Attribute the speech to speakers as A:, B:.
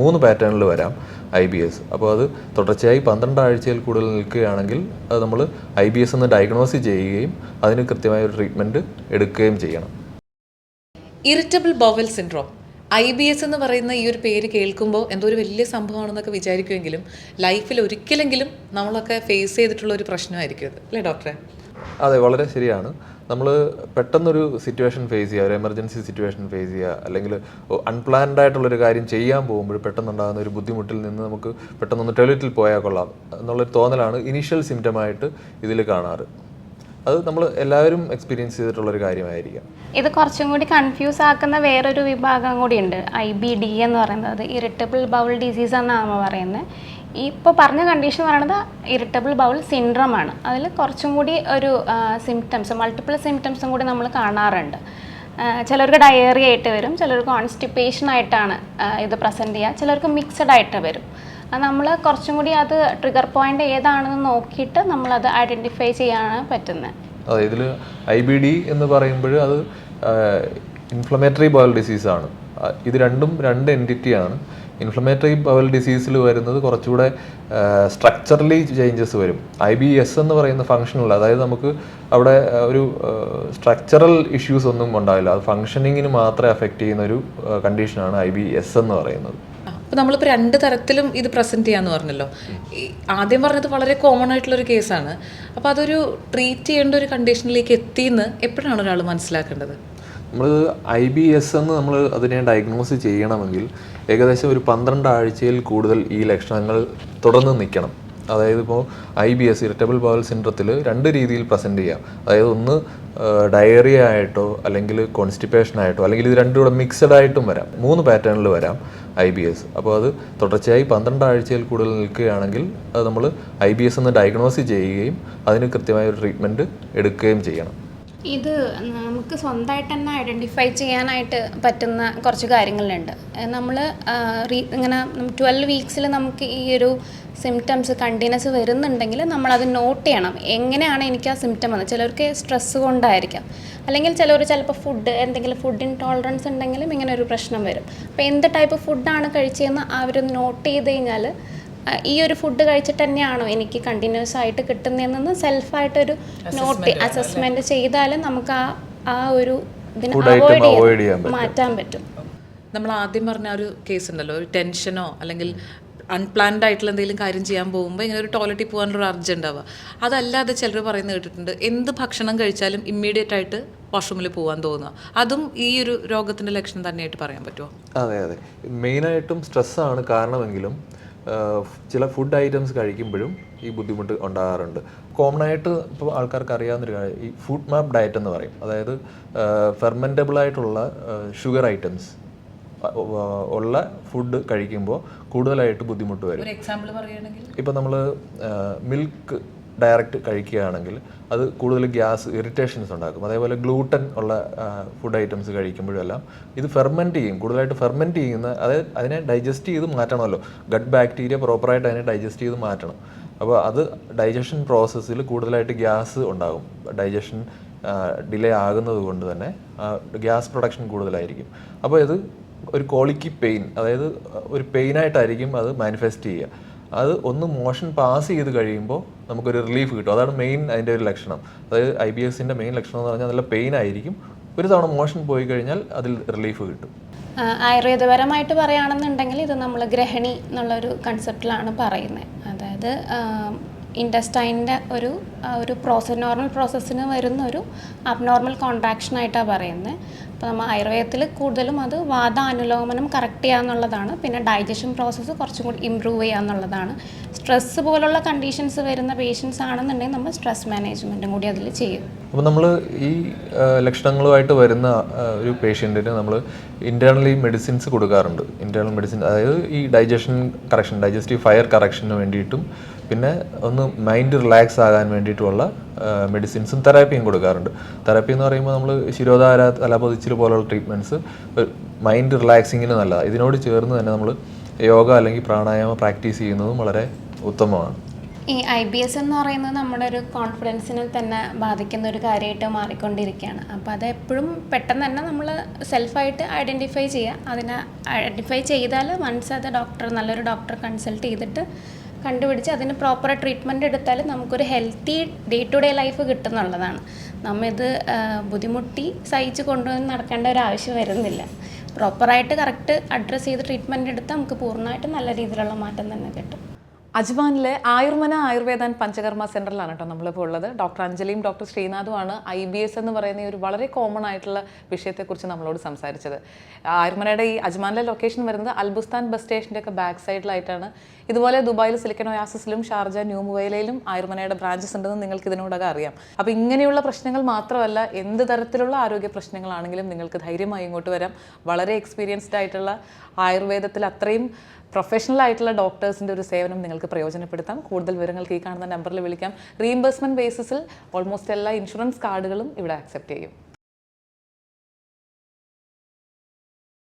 A: മൂന്ന് പാറ്റേണിൽ വരാം ഐ ബി എസ്. അപ്പോൾ അത് തുടർച്ചയായി പന്ത്രണ്ട് ആഴ്ചയിൽ കൂടുതൽ നിൽക്കുകയാണെങ്കിൽ അത് നമ്മൾ ഐ ബി എസ് എന്ന് ഡയഗ്നോസ് ചെയ്യുകയും അതിന് കൃത്യമായ ഒരു ട്രീറ്റ്മെന്റ് എടുക്കുകയും ചെയ്യണം.
B: Irritable bowel syndrome I B S എന്ന് പറയുന്ന ഈ ഒരു പേര് കേൾക്കുമ്പോൾ എന്തോ ഒരു വലിയ സംഭവമാണെന്നൊക്കെ വിചാരിക്കുമെങ്കിലും ലൈഫിൽ ഒരിക്കലെങ്കിലും നമ്മളൊക്കെ ഫേസ് ചെയ്തിട്ടുള്ള ഒരു പ്രശ്നമായിരിക്കും അത്. അല്ലേ ഡോക്ടറെ
A: അതെ വളരെ ശരിയാണ്. നമ്മൾ പെട്ടെന്നൊരു സിറ്റുവേഷൻ ഫേസ് ചെയ്യുക ഒരു എമർജൻസി സിറ്റുവേഷൻ ഫേസ് ചെയ്യുക അല്ലെങ്കിൽ അൺപ്ലാൻഡ് ആയിട്ടുള്ളൊരു കാര്യം ചെയ്യാൻ പോകുമ്പോൾ പെട്ടെന്നുണ്ടാകുന്ന ഒരു ബുദ്ധിമുട്ടിൽ നിന്ന് നമുക്ക് പെട്ടെന്നൊന്ന് ടോയ്ലറ്റിൽ പോയാൽ കൊള്ളാം എന്നുള്ളൊരു തോന്നലാണ് ഇനീഷ്യൽ സിംറ്റമായിട്ട് ഇതിൽ കാണാറ്. അത് നമ്മൾ എല്ലാവരും എക്സ്പീരിയൻസ് ചെയ്തിട്ടുള്ള ഒരു കാര്യമായിരിക്കാം.
C: ഇത് കുറച്ചും കൂടി കൺഫ്യൂസ് ആക്കുന്ന വേറൊരു വിഭാഗം കൂടി ഉണ്ട് ഐ ബി ഡി എന്ന് പറയുന്നത് ഇറിറ്റബിൾ ബൗൾ ഡിസീസ് എന്നാണ് പറയുന്നത്. ഇപ്പോൾ പറഞ്ഞ കണ്ടീഷൻ എന്ന് പറയുന്നത് ഇറിറ്റബിൾ ബൗൾ സിൻഡ്രം ആണ്. അതിൽ കുറച്ചും കൂടി ഒരു സിംറ്റംസ് മൾട്ടിപ്പിൾ സിംറ്റംസും കൂടി നമ്മൾ കാണാറുണ്ട്. ചിലർക്ക് ഡയറി ആയിട്ട് വരും ചിലർക്ക് കോൺസ്റ്റിപ്പേഷൻ ആയിട്ടാണ് ഇത് പ്രസന്റ് ചെയ്യുക ചിലർക്ക് മിക്സഡ് ആയിട്ട് വരും. അത് നമ്മൾ കുറച്ചും കൂടി അത് ട്രിഗർ പോയിന്റ് ഏതാണെന്ന് നോക്കിയിട്ട് നമ്മളത് ഐഡന്റിഫൈ ചെയ്യാനാണ് പറ്റുന്നത്
A: അതെ ഇതിൽ ഐ ബി ഡി എന്ന് പറയുമ്പോൾ അത് ഇൻഫ്ലമേറ്ററി ബോയൽ ഡിസീസാണ് ഇത് രണ്ടും രണ്ട് എന്റിറ്റിയാണ് ഇൻഫ്ലമേറ്ററി ബവൽ ഡിസീസിൽ വരുന്നത് കുറച്ചുകൂടെ സ്ട്രക്ചറലി ചേഞ്ചസ് വരും. ഐ ബി എസ് എന്ന് പറയുന്ന ഫംഗ്ഷനിൽ അതായത് നമുക്ക് അവിടെ ഒരു സ്ട്രക്ചറൽ ഇഷ്യൂസ് ഒന്നും ഉണ്ടാവില്ല. അത് ഫങ്ഷനിങ്ങിന് മാത്രമേ അഫക്റ്റ് ചെയ്യുന്ന ഒരു കണ്ടീഷനാണ് ഐ ബി എസ് എന്ന് പറയുന്നത്.
B: അപ്പോൾ നമ്മളിപ്പോൾ രണ്ട് തരത്തിലും ഇത് പ്രസന്റ് ചെയ്യാന്ന് പറഞ്ഞല്ലോ. ആദ്യം പറഞ്ഞത് വളരെ കോമൺ ആയിട്ടുള്ളൊരു കേസാണ് അപ്പോൾ അതൊരു ട്രീറ്റ് ചെയ്യേണ്ട ഒരു കണ്ടീഷനിലേക്ക് എത്തിയെന്ന് എപ്പോഴാണ് ഒരാൾ മനസ്സിലാക്കേണ്ടത്?
A: നമ്മൾ ഐ ബി എസ് എന്ന് നമ്മൾ അതിനെ ഡയഗ്നോസ് ചെയ്യണമെങ്കിൽ ഏകദേശം ഒരു പന്ത്രണ്ട് ആഴ്ചയിൽ കൂടുതൽ ഈ ലക്ഷണങ്ങൾ തുടർന്ന് നിൽക്കണം. അതായത് ഇപ്പോൾ I B S irritable bowel സിൻഡ്രത്തിൽ രണ്ട് രീതിയിൽ പ്രസന്റ് ചെയ്യാം. അതായത് ഒന്ന് ഡയറിയ ആയിട്ടോ അല്ലെങ്കിൽ കോൺസ്റ്റിപ്പേഷൻ ആയിട്ടോ അല്ലെങ്കിൽ ഇത് രണ്ടും കൂടെ മിക്സഡ് ആയിട്ടും വരാം. മൂന്ന് പാറ്റേണിൽ വരാം ഐ ബി എസ് അപ്പോൾ അത് തുടർച്ചയായി പന്ത്രണ്ട് ആഴ്ചയിൽ കൂടുതൽ നിൽക്കുകയാണെങ്കിൽ അത് നമ്മൾ ഐ ബി എസ് എന്ന് ഡയഗ്നോസ് ചെയ്യുകയും അതിന് കൃത്യമായ ഒരു ട്രീറ്റ്മെന്റ് എടുക്കുകയും ചെയ്യണം.
C: ഇത് നമുക്ക് സ്വന്തമായിട്ട് തന്നെ ഐഡന്റിഫൈ ചെയ്യാനായിട്ട് പറ്റുന്ന കുറച്ച് കാര്യങ്ങളുണ്ട്. നമ്മൾ ഇങ്ങനെ ട്വൽവ് വീക്സിൽ നമുക്ക് ഈ ഒരു സിംറ്റംസ് കണ്ടിന്യൂസ് വരുന്നുണ്ടെങ്കിൽ നമ്മളത് നോട്ട് ചെയ്യണം. എങ്ങനെയാണ് എനിക്ക് ആ സിംറ്റം വന്നത്? ചിലർക്ക് സ്ട്രെസ്സ് കൊണ്ടായിരിക്കാം. അല്ലെങ്കിൽ ചിലർ ചിലപ്പോൾ ഫുഡ് എന്തെങ്കിലും ഫുഡ് ഇൻടോളറൻസ് ഉണ്ടെങ്കിലും ഇങ്ങനെ ഒരു പ്രശ്നം വരും. അപ്പോൾ എന്ത് ടൈപ്പ് ഫുഡാണ് കഴിച്ചതെന്ന് അവർ നോട്ട് ചെയ്ത് കഴിഞ്ഞാൽ ഈ ഒരു ഫുഡ് കഴിച്ചിട്ട് തന്നെയാണോ എനിക്ക് കണ്ടിന്യൂസ് ആയിട്ട് കിട്ടുന്നതെന്ന് സെൽഫായിട്ടൊരു നോട്ട് അസസ്മെന്റ് ചെയ്താലും നമുക്ക് ആ ആ ഒരു ഇതിനെ അവോയ്ഡ് ചെയ്ത് മാറ്റാൻ പറ്റും.
B: നമ്മൾ ആദ്യം പറഞ്ഞ ഒരു കേസ് ഉണ്ടല്ലോ ഒരു ടെൻഷനോ അല്ലെങ്കിൽ അൺപ്ലാൻഡ് ആയിട്ടുള്ള എന്തെങ്കിലും കാര്യം ചെയ്യാൻ പോകുമ്പോൾ ഇങ്ങനെ ഒരു ടോയ്ലറ്റിൽ പോകാനുള്ള ഒരു അർജ് ഉണ്ടാവുക. അതല്ലാതെ ചിലർ പറയുന്നത് കേട്ടിട്ടുണ്ട് എന്ത് ഭക്ഷണം കഴിച്ചാലും ഇമ്മീഡിയറ്റ് ആയിട്ട് വാഷ്റൂമിൽ പോകാൻ തോന്നുക. അതും ഈ ഒരു രോഗത്തിന്റെ ലക്ഷണം തന്നെയായിട്ട് പറയാൻ പറ്റുമോ?
A: അതെ അതെ. മെയിനായിട്ടും സ്ട്രെസ്സാണ് കാരണമെങ്കിലും ചില ഫുഡ് ഐറ്റംസ് കഴിക്കുമ്പോഴും ഈ ബുദ്ധിമുട്ട് ഉണ്ടാകാറുണ്ട്. കോമൺ ആയിട്ട് ഇപ്പോൾ ആൾക്കാർക്ക് അറിയാവുന്നൊരു കാര്യം ഈ ഫുഡ് മാപ്പ് ഡയറ്റ് എന്ന് പറയും. അതായത് ഫെർമെന്റബിൾ ആയിട്ടുള്ള ഷുഗർ ഐറ്റംസ് ഉള്ള ഫുഡ് കഴിക്കുമ്പോൾ കൂടുതലായിട്ട് ബുദ്ധിമുട്ട് വരും. ഇപ്പോൾ നമ്മൾ മിൽക്ക് ഡയറക്റ്റ് കഴിക്കുകയാണെങ്കിൽ അത് കൂടുതൽ ഗ്യാസ് ഇറിറ്റേഷൻസ് ഉണ്ടാക്കും. അതേപോലെ ഗ്ലൂട്ടൻ ഉള്ള ഫുഡ് ഐറ്റംസ് കഴിക്കുമ്പോഴെല്ലാം ഇത് ഫെർമെന്റ് ചെയ്യും. കൂടുതലായിട്ട് ഫെർമെന്റ് ചെയ്യുന്ന അതായത് അതിനെ ഡൈജസ്റ്റ് ചെയ്ത് മാറ്റണമല്ലോ. ഗട്ട് ബാക്ടീരിയ പ്രോപ്പറായിട്ട് അതിനെ ഡൈജസ്റ്റ് ചെയ്ത് മാറ്റണം. അപ്പോൾ അത് ഡൈജഷൻ പ്രോസസ്സിൽ കൂടുതലായിട്ട് ഗ്യാസ് ഉണ്ടാകും. ഡൈജഷൻ ഡിലേ ആകുന്നത് കൊണ്ട് തന്നെ ഗ്യാസ് പ്രൊഡക്ഷൻ കൂടുതലായിരിക്കും. അപ്പോൾ ഇത് ഒരു കോളിക്ക് പെയിൻ അതായത് ഒരു പെയിനായിട്ടായിരിക്കും അത് മാനിഫെസ്റ്റ് ചെയ്യുക. അത് ഒന്ന് മോഷൻ പാസ് ചെയ്ത് കഴിയുമ്പോൾ നമുക്കൊരു റിലീഫ് കിട്ടും. അതാണ് മെയിൻ അതിന്റെ ഒരു ലക്ഷണം. അതായത് ഐ ബി എസിന്റെ മെയിൻ ലക്ഷണം എന്ന് പറഞ്ഞാൽ നല്ല പെയിൻ ആയിരിക്കും. ഒരു തവണ മോഷൻ പോയി കഴിഞ്ഞാൽ അതിൽ റിലീഫ് കിട്ടും.
C: ആയുർവേദപരമായിട്ട് പറയുകയാണെന്നുണ്ടെങ്കിൽ ഇത് നമ്മൾ ഗ്രഹണി എന്നുള്ളൊരു കൺസെപ്റ്റിലാണ് പറയുന്നത് അതായത് ഇൻഡസ്റ്റൈന്റെ ഒരു ഒരു പ്രോസസ് നോർമൽ പ്രോസസ്സിന് വരുന്ന ഒരു അബ്നോർമൽ കോൺട്രാക്ഷനായിട്ടാണ് പറയുന്നത് അപ്പോൾ നമ്മൾ ആയുർവേദത്തിൽ കൂടുതലും അത് വാദാനുലോമനം കറക്റ്റ് ചെയ്യുക എന്നുള്ളതാണ് പിന്നെ ഡൈജഷൻ പ്രോസസ്സ് കുറച്ചും കൂടി ഇമ്പ്രൂവ് ചെയ്യുക എന്നുള്ളതാണ് സ്ട്രെസ്സ് പോലുള്ള കണ്ടീഷൻസ് വരുന്ന പേഷ്യൻസ് ആണെന്നുണ്ടെങ്കിൽ നമ്മൾ സ്ട്രെസ് മാനേജ്മെന്റും കൂടി അതിൽ ചെയ്യും.
A: അപ്പോൾ നമ്മൾ ഈ ലക്ഷണങ്ങളുമായിട്ട് വരുന്ന ഒരു പേഷ്യന്റിന് നമ്മൾ ഇന്റേർണലി മെഡിസിൻസ് കൊടുക്കാറുണ്ട്. ഇന്റേർണൽ മെഡിസിൻ അതായത് ഈ ഡൈജഷൻ കറക്ഷൻ ഡൈജസ്റ്റീവ് ഫയർ കറക്ഷന് വേണ്ടിയിട്ടും പിന്നെ ഒന്ന് മൈൻഡ് റിലാക്സ് ആകാൻ വേണ്ടിയിട്ടുള്ള മെഡിസിൻസും തെറാപ്പിയും കൊടുക്കാറുണ്ട്. തെറാപ്പി എന്ന് പറയുമ്പോൾ നമ്മൾ ശിരോധാര തലപൊതിച്ചിൽ പോലുള്ള ട്രീറ്റ്മെന്റ്സ് മൈൻഡ് റിലാക്സിങ്ങിന് നല്ലതാണ് ഇതിനോട് ചേർന്ന് തന്നെ നമ്മൾ യോഗ അല്ലെങ്കിൽ പ്രാണായാമം പ്രാക്ടീസ് ചെയ്യുന്നതും വളരെ ഉത്തമമാണ്.
C: ഈ ഐ ബി എസ് എന്ന് പറയുന്നത് നമ്മുടെ ഒരു കോൺഫിഡൻസിനെ തന്നെ ബാധിക്കുന്ന ഒരു കാര്യമായിട്ട് മാറിക്കൊണ്ടിരിക്കുകയാണ്. അപ്പോൾ അത് എപ്പോഴും പെട്ടെന്ന് തന്നെ നമ്മൾ സെൽഫായിട്ട് ഐഡന്റിഫൈ ചെയ്യുക. അതിനെ ഐഡന്റിഫൈ ചെയ്താൽ വൺസ് അത് ഡോക്ടർ നല്ലൊരു ഡോക്ടർ കൺസൾട്ട് ചെയ്തിട്ട് കണ്ടുപിടിച്ച് അതിന് പ്രോപ്പർ ട്രീറ്റ്മെന്റ് എടുത്താൽ നമുക്കൊരു healthy day to day life കിട്ടുന്നുള്ളതാണ്. നമ്മ ഇത് ആ, ബുദ്ധിമുട്ടി സഹിച്ച് കൊണ്ടുവന്ന് നടക്കേണ്ട ഒരു ആവശ്യം വരുന്നില്ല. പ്രോപ്പറായിട്ട് കറക്റ്റ് അഡ്രസ്സ് ചെയ്ത് ട്രീറ്റ്മെന്റ് എടുത്താൽ നമുക്ക് പൂർണമായിട്ട് നല്ല രീതിയിലുള്ള മാറ്റം തന്നെ കിട്ടും.
B: അജ്മാനിലെ ആയുർമന ആയുർവേദ പഞ്ചകർമ്മ സെന്ററിലാണ് കേട്ടോ നമ്മളിപ്പോൾ ഉള്ളത്. ഡോക്ടർ അഞ്ജലിയും ഡോക്ടർ ശ്രീനാഥുമാണ് ഐ ബി എസ് എന്ന് പറയുന്ന ഒരു വളരെ കോമൺ ആയിട്ടുള്ള വിഷയത്തെക്കുറിച്ച് നമ്മളോട് സംസാരിച്ചത്. ആയുർമനയുടെ ഈ അജ്മാനിലെ ലൊക്കേഷൻ വരുന്നത് അൽബുസ്ഥാൻ ബസ് സ്റ്റേഷന്റെ ഒക്കെ ബാക്ക് സൈഡിലായിട്ടാണ് ഇതുപോലെ ദുബായിൽ സിലിക്കൻ ഷാർജ ന്യൂ മുബൈലയിലും ആയുർമനയുടെ ബ്രാഞ്ചസ് ഉണ്ടെന്ന് നിങ്ങൾക്ക് ഇതിനോടൊക്കെ അറിയാം. അപ്പോൾ ഇങ്ങനെയുള്ള പ്രശ്നങ്ങൾ മാത്രമല്ല എന്ത് തരത്തിലുള്ള ആരോഗ്യ പ്രശ്നങ്ങളാണെങ്കിലും നിങ്ങൾക്ക് ധൈര്യമായി ഇങ്ങോട്ട് വരാം. വളരെ എക്സ്പീരിയൻസ്ഡ് ആയിട്ടുള്ള ആയുർവേദത്തിൽ അത്രയും പ്രൊഫഷണൽ ആയിട്ടുള്ള ഡോക്ടേഴ്സിന്റെ ഒരു സേവനം നിങ്ങൾക്ക് പ്രയോജനപ്പെടുത്താം. കൂടുതൽ വിവരങ്ങൾക്ക് ഈ കാണുന്ന നമ്പറിൽ വിളിക്കാം. റീഇംബേഴ്സ്മെന്റ് ബേസിസിൽ ഓൾമോസ്റ്റ് എല്ലാ ഇൻഷുറൻസ് കാർഡുകളും ഇവിടെ ആക്സെപ്റ്റ് ചെയ്യും.